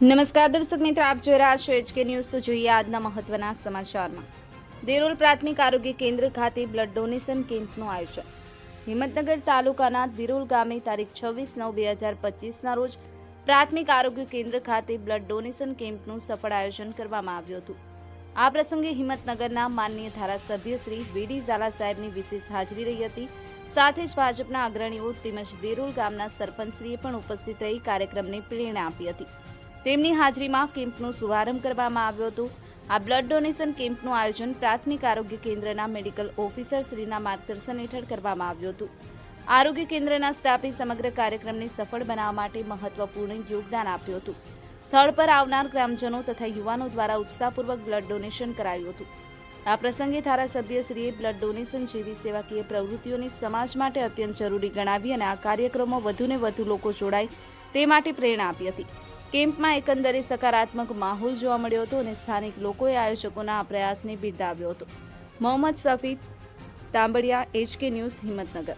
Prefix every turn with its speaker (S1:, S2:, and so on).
S1: નમસ્કાર દર્શક મિત્રો, આપ જોઈ રહ્યા છો એચકે ન્યૂઝ. તો જોઈએ આજના મહત્વના સમાચારમાં. દેરોલ પ્રાથમિક આરોગ્ય કેન્દ્ર ખાતે બ્લડ ડોનેશન કેમ્પનું આયોજન. હિંમતનગર તાલુકાના દિરોલ ગામે તારીખ છવ્વીસ નવ બે હજાર પચીસના રોજ પ્રાથમિક આરોગ્ય કેન્દ્ર ખાતે બ્લડ ડોનેશન કેમ્પનું સફળ આયોજન કરવામાં આવ્યું હતું. આ પ્રસંગે હિંમતનગરના માનનીય ધારાસભ્ય શ્રી વીડી ઝાલા સાહેબની વિશેષ હાજરી રહી હતી. સાથે જ ભાજપના અગ્રણીઓ તેમજ દેરોલ ગામના સરપંચશ્રીએ પણ ઉપસ્થિત રહી કાર્યક્રમને પ્રેરણા આપી હતી. તેમની હાજરીમાં કેમ્પનો શુભારંભ કરવામાં આવ્યો હતો. આ બ્લડ ડોનેશન કેમ્પનું આયોજન પ્રાથમિક આરોગ્ય કેન્દ્રના મેડિકલ ઓફિસર શ્રીના માર્ગદર્શન હેઠળ કરવામાં આવ્યું હતું. આરોગ્ય કેન્દ્રના સ્ટાફે સમગ્ર કાર્યક્રમને સફળ બનાવવા માટે મહત્વપૂર્ણ યોગદાન આપ્યું હતું. સ્થળ પર આવનાર ગ્રામજનો તથા યુવાનો દ્વારા ઉત્સાહપૂર્વક બ્લડ ડોનેશન કરાયું હતું. આ પ્રસંગે ધારાસભ્યશ્રીએ બ્લડ ડોનેશન જેવી સેવાકીય પ્રવૃત્તિઓને સમાજ માટે અત્યંત જરૂરી ગણાવી અને આ કાર્યક્રમો વધુને વધુ લોકો જોડાય તે માટે પ્રેરણા આપી હતી. કેમ્પમાં એકંદરે સકારાત્મક માહોલ જોવા મળ્યો હતો અને સ્થાનિક લોકોએ આયોજકોના આ પ્રયાસને બિરદાવ્યો હતો. Mohammad Safid, Tambadiya, HK news, Himmatnagar.